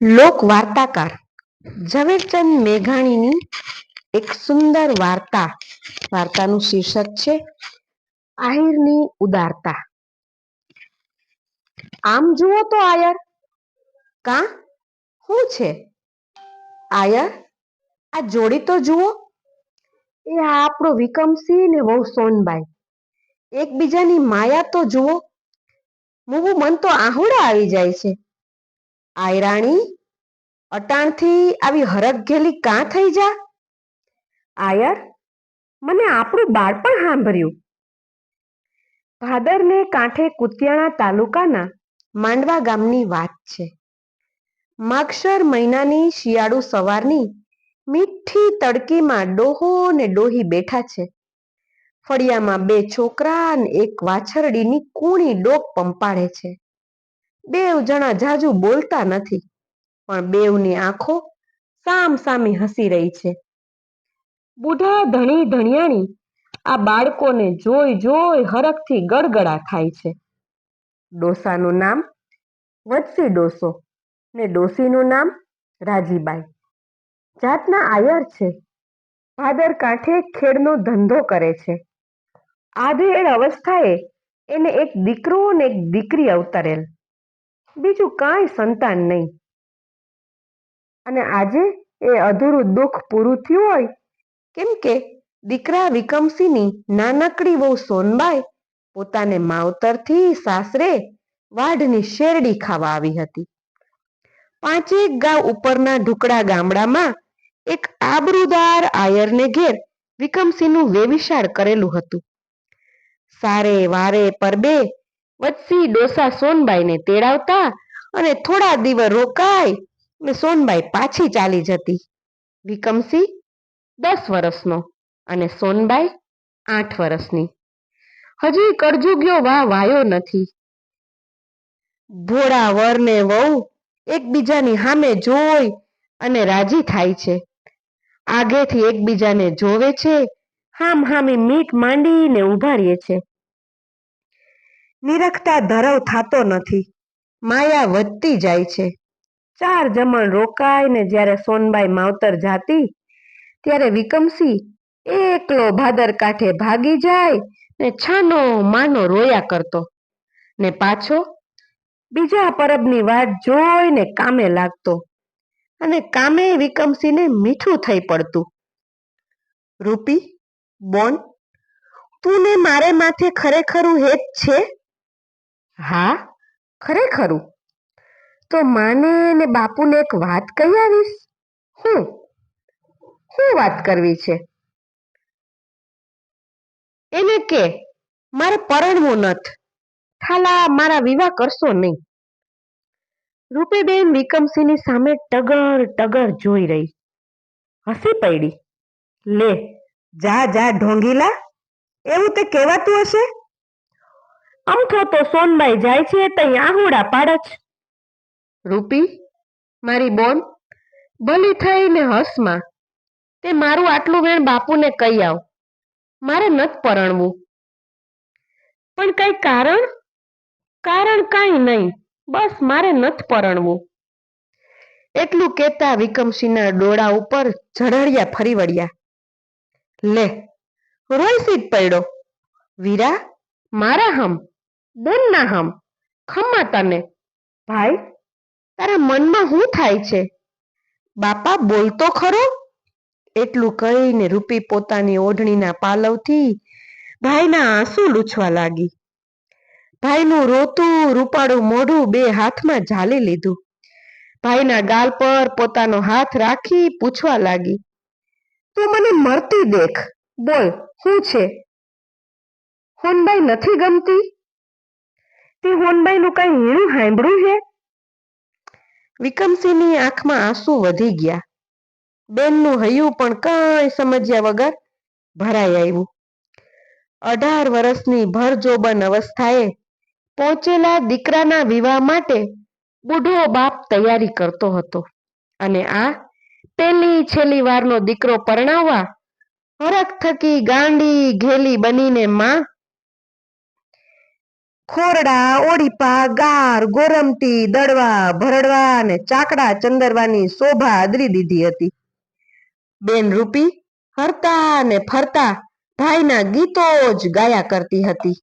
લોક વાર્તાકાર ઝવેરચંદ મેઘાણીની એક સુંદર વાર્તા, વાર્તાનું શીર્ષક છે આહિરની ઉદારતા. આમ જુઓ તો આયર. કા? શું છે? આયર? આ જોડી તો જુઓ. એ આપણો વિકમસિંહ ને વહુ સોનબાઈ. એકબીજાની માયા તો જુઓ. મુવું મન તો આહુડા આવી જાય છે. આયરાણી, અટાણથી આવી હરખ ઘેલી કાં થઈ જા? આયર, મને આપણું બાળપણ સાંભળ્યું. ભાદરને કાંઠે કુતિયાણા તાલુકાના માંડવા ગામની વાત છે. માગશર મહિનાની શિયાળુ સવારની મીઠી તડકીમાં ડોહો ને ડોહી બેઠા છે. ફળિયામાં બે છોકરા અને એક વાછરડીની કૂણી ડોક પંપાળે છે. બેવ જણા જાજુ બોલતા નથી, પણ બેવની આંખો સામ સામી હસી રહી છે. બુઢા ધણી ધણિયાણી આ બાળકોને જોઈ જોઈ હરખથી ગડગડા થાય છે. ડોસાનું નામ વત્સી ડોસો ને ડોસીનું નામ રાજીબાઈ. જાતના આયર છે. ભાદર કાંઠે ખેડનો ધંધો કરે છે. આધેડ અવસ્થાએ એને એક દીકરો ને એક દીકરી અવતરેલ. બીજું કાંઈ સંતાન નહીં. અને આજે એ અધૂરું દુઃખ પૂરું થયું હોય, કેમ કે દીકરા વિકમસિંહની નાનકડી બહુ સોનબાઈ પોતાને માવતરથી સાસરે વાઢની શેરડી ખાવા આવી હતી. પાંચેક ગાંવ ઉપરના ઢુકડા ગામડામાં એક આબરૂદાર આયરને ઘેર વિકમસિંહનું વેવિશાળ કરેલું હતું. સારે વારે પરબે વત્સી ડોસા સોનબાઈને તેડાવતા અને થોડા દિવસ રોકાય ને સોનબાઈ પાછી ચાલી જતી. વિકમસિંહ દસ વર્ષનો અને સોનબાઈ આઠ વર્ષની. હજી કરજુગ્યો વા વાયો નથી. ભોળા વર ને વહુ એકબીજાની સામે જોઈ અને રાજી થાય છે. આગેથી એકબીજાને જોવે છે. હામ હામી મીટ માંડીને ઊભા રહે છે. નિરખતા ધરવ થાતો નથી. માયા વધતી જાય છે. ચાર જમણ રોકાય ને જ્યારે સોનબાઈ માવતર જાતી, ત્યારે વિકમસી એકલો ભાદર કાંઠે ભાગી જાય ને છાનો માનો રોયા કરતો. ને પાછો બીજા પરબની વાત જોઈને કામે લાગતો. અને કામે વિકમસીને મીઠું થઈ પડતું. રૂપી, બોન, તું ને મારે માથે ખરેખરું હેત છે? હા? ખરેખરું? તો માને અને બાપુને એક વાત કહી આવીશ? હું? શું વાત કરવી છે? એને કે, મારે પરણવું નથ. થાલા, મારા વિવાહ કરશો નહીં. રૂપેબેન વિક્રમસિંહની સામે ટગર ટગર જોઈ રહી. હસી પડી. લે, જા જા, ઢોંગીલા. એવું તે કહેવાતું હશે? અમથો તો સોનબાઈ જાય છે તઈ આહુડા પાડચ રૂપી મારી બોન ભલી થઈને હસમાં તે મારું આટલું વેણ બાપુને કહી આવ. મારે નથ પરણવું. પણ કઈ કારણ? કારણ કાંઈ નહીં બસ મારે નથ પરણવું. એટલું કહેતા વિકમસિંહના ડોળા ઉપર ઝડળિયા ફરી વળ્યા. લે રોઈસી જ પડ્યો. વીરા મારા હમ. બોનના હમ ખમ્મા તને. ભાઈ, તારા મનમાં શું થાય છે? બાપા, બોલતો ખરો? એટલું કહીને રૂપી પોતાની ઓઢણીના પાલવથી ભાઈના આંસુ લૂછવા લાગી. ભાઈનું રોતું, રૂપાળું મોઢું બે હાથમાં ઝાલી લીધું. ભાઈના ગાલ પર પોતાનો હાથ રાખી પૂછવા લાગી. તું મને મરતી દેખ. બોલ, શું છે? હોનબાઈ નથી ગમતી. તે હોનબાઈનું કઈ હીણું સાંભળ્યું છે? વિક્રમસિંહની આંખમાં આંસુ વધી ગયા. બેનનું હૈયું પણ કઈ સમજ્યા વગર ભરાઈ આવ્યું. અઢાર વર્ષની ભરજોબન અવસ્થાએ પહોંચેલા દીકરાના વિવાહ માટે બુઢો બાપ તૈયારી કરતો હતો અને આ પેલી છેલ્લી વારનો દીકરો પરણાવવા હરખ થકી ગાંડી ઘેલી બનીને માં ખોરડા ઓડીપા ગાર, ગોરમટી, દડવા, ભરડવા અને ચાકડા ચંદરવાની શોભા આદરી દીધી હતી. બેન રૂપી હરતા ને ફરતા ભાઈના ગીતો જ ગાયા કરતી હતી.